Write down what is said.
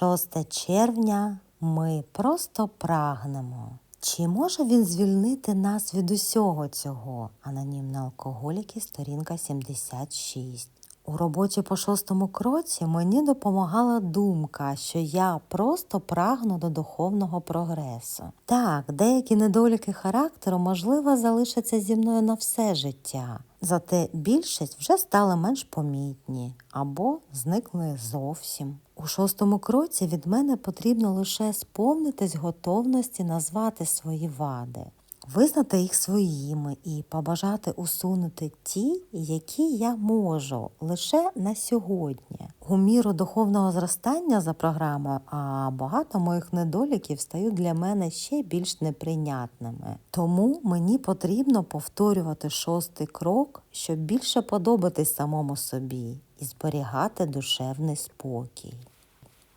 6 червня ми просто прагнемо. Чи може він звільнити нас від усього цього? Анонімна алкоголіки, сторінка 76. У роботі по шостому кроці мені допомагала думка, що я просто прагну до духовного прогресу. Так, деякі недоліки характеру, можливо, залишаться зі мною на все життя. Зате більшість вже стали менш помітні або зникли зовсім. У шостому кроці від мене потрібно лише сповнитись готовності назвати свої вади, визнати їх своїми і побажати усунути ті, які я можу лише на сьогодні. У міру духовного зростання за програмою, а багато моїх недоліків стають для мене ще більш неприйнятними. Тому мені потрібно повторювати шостий крок, щоб більше подобатись самому собі і зберігати душевний спокій.